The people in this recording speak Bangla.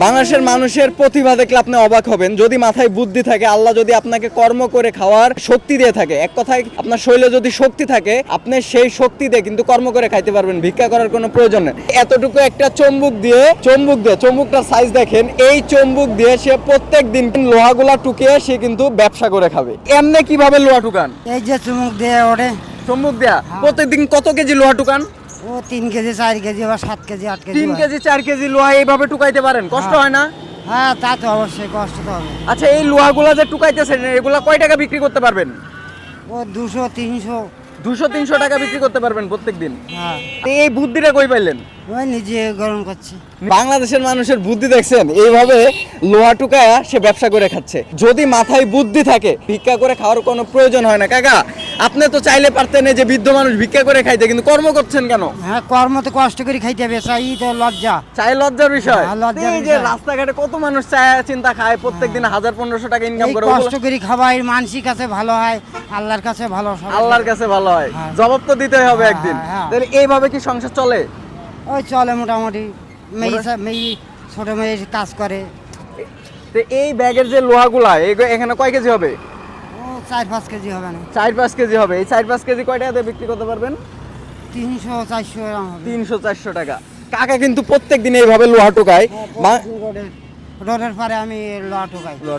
বাংলাদেশের মানুষের প্রতিভা দেখলে আপনি অবাক হবেন। যদি মাথায় বুদ্ধি থাকে আল্লাহ যদি আপনাকে কর্ম করে খাওয়ার শক্তি দিয়ে থাকে এক কথায় আপনার শরীরে যদি শক্তি থাকে আপনি সেই শক্তি দিয়ে কিন্তু কর্ম করে খাইতে পারবেন ভিক্ষা করার কোনো প্রয়োজন নেই। এতটুকু একটা চম্বুক দিয়ে চম্বুক দিয়ে চম্বুকটার সাইজ দেখেন এই চম্বুক দিয়ে সে প্রত্যেক দিন লোহাগুলা টুকিয়ে সে কিন্তু ব্যবসা করে খাবে। এমনি কীভাবে লোহা টুকান? এই যে চুমুক দিয়ে ওঠে চম্বুক দেয়া? প্রত্যেকদিন কত কেজি লোহা টুকান? ও তিন কেজি চার কেজি বা সাত কেজি আট কেজি তিন হয়। কেজি চার কেজি লোহা এইভাবে টুকাইতে পারেন? কষ্ট হয়। না? হ্যাঁ তা তো অবশ্যই কষ্ট তো হবে। আচ্ছা এই লোহাগুলা যে টুকাইতেছেন এগুলা কয় টাকা বিক্রি করতে পারবেন? ও দুশো তিনশো। দুশো তিনশো টাকা বিক্রি করতে পারবেন প্রত্যেক দিন হ্যাঁ এই বুদ্ধিটা কই পাইলেন? ওই নিজে গরম করছি। বাংলাদেশের মানুষের বুদ্ধি দেখছেন এইভাবে লোহা টুকায়া সে ব্যবসা করে খাচ্ছে। যদি মাথায় বুদ্ধি থাকে ভিক্ষা করে খাওয়ার কোনো প্রয়োজন হয় না। কাকা আপনি তো চাইলে পারতেন যে বৃদ্ধ মানুষ ভিক্ষা করে খাইতে কিন্তু কর্ম করছেন কেন? হ্যাঁ কর্ম তো কষ্ট করে খাইতে হবে চাই তো লজ্জা। চাই লজ্জার বিষয়। হ্যাঁ, এই যে রাস্তাঘাটে কত মানুষ চায় চিন্তা খায় প্রত্যেক দিন হাজার পনেরোশো টাকা ইনকাম করে। কষ্ট করে খাবাই মানসিক কাছে ভালো হয় আল্লাহর কাছে ভালো। আল্লাহর কাছে ভালো হয়। হ্যাঁ। জবাব তো দিতে হবে হ্যাঁ, একদিন। হ্যাঁ। তাহলে এইভাবে কি সংসার চলে? ওই চলে মোটামুটি। মেয়ে মেয়ে ছোট মেয়ে কাজ করে। তো এই ব্যাগের যে লোহাগুলা এখানে কয় কেজি হবে? ও চার পাঁচ কেজি হবে না। চার পাঁচ কেজি হবে। এই চার পাঁচ কেজি কয় টাকা দিয়ে বিক্রি করতে পারবেন? তিনশো চারশো তিনশো চারশো টাকা। কাকা কিন্তু প্রত্যেক দিন এইভাবে লোহা টোকায়। হ্যাঁ, রোডের পারে আমি লোহা লোহা